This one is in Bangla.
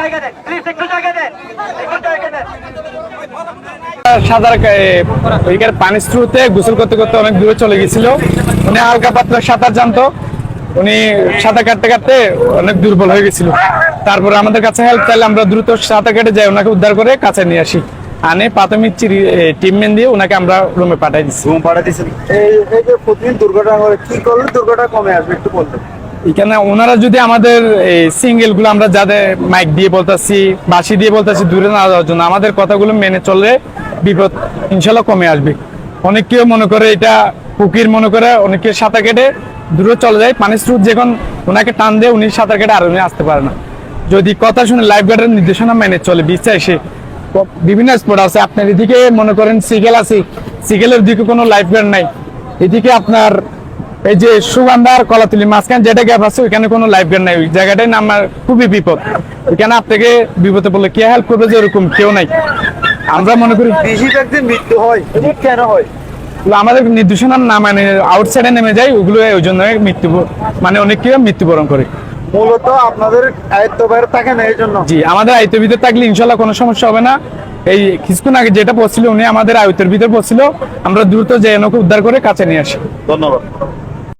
জায়গা দেন প্লিজ একটু জায়গা দেন একটু জায়গা দেন। সাঁতার ওইখানে পানির স্রোতে গোসল করতে করতে অনেক দূরে চলে গেছিল। উনি হালকা পাতলা সাঁতার জানতো। উনি সাঁতার কাটতে কাটতে অনেক দুর্বল হয়ে গেছিল। তারপরে আমাদের কাছে হেল্প চাইলে আমরা দ্রুত সাঁতার কেটে যাই ওনাকে উদ্ধার করে কাছে নিয়ে আসি। আনে প্রাথমিক টিমমেন দিয়ে ওনাকে আমরা রুমে পাঠাই দিচ্ছি এই এই যে প্রতিদিন দুর্ঘটনা কি করলে দুর্ঘটনা কমে আসবে একটু বলবেন? এখানে ওনারা যদি আমাদের এই সিঙ্গেলগুলো আমরা যাদের মাইক দিয়ে বলতেছি, বাঁশি দিয়ে বলতেছি, দূরে না যাওয়ার জন্য আমাদের কথাগুলো মেনে চললে বিপদ ইনশাল্লাহ কমে আসবে। অনেক কেউ মনে করে এটা পুকির মনে করে, অনেকে সাঁতার কেটে দূরে চলে যায়। পানির স্রোত যখন ওনাকে টান দিয়ে, উনি সাঁতার কেটে আর উনি আসতে পারে না। যদি কথা শুনে লাইফ গার্ডের নির্দেশনা মেনে চলে, বিশ্বাসে বিভিন্ন স্পট আছে। আপনার এদিকে মনে করেন সিগেল আছে। সিগেলের দিকে কোনো লাইফ গার্ড নাই। এদিকে আপনার এই যে সুগন্ধার কলাতুলি মাঝখানে যেটা গ্যাপ আছে ওইখানে কোনো লাইফ গার্ড নাই। ওই জায়গাটাই নামার খুবই বিপদ। ওইখানে আপনাকে বিপদে বললে কে হেল্প করবে যে ওরকম? কেউ নাই। আমরা মনে করি বেশিরভাগ যে মৃত্যু হয় কেন হয়? আমাদের নির্দেশনার না মানে আউটসাইডে নেমে যায় ওগুলো ওই জন্য মৃত্যু মানে অনেক কেউ মৃত্যুবরণ করে। মূলত আপনাদের আয়ত্ত বাইরে থাকে না এই জন্য। জি আমাদের আয়ত্তের ভিতরে থাকলে ইনশাল্লাহ কোনো সমস্যা হবে না। এই কিছুক্ষণ আগে যেটা পড়ছিল উনি আমাদের আয়ত্তের ভিতরে পড়ছিল আমরা দ্রুত যে ওকে উদ্ধার করে কাছে নিয়ে আসি। ধন্যবাদ।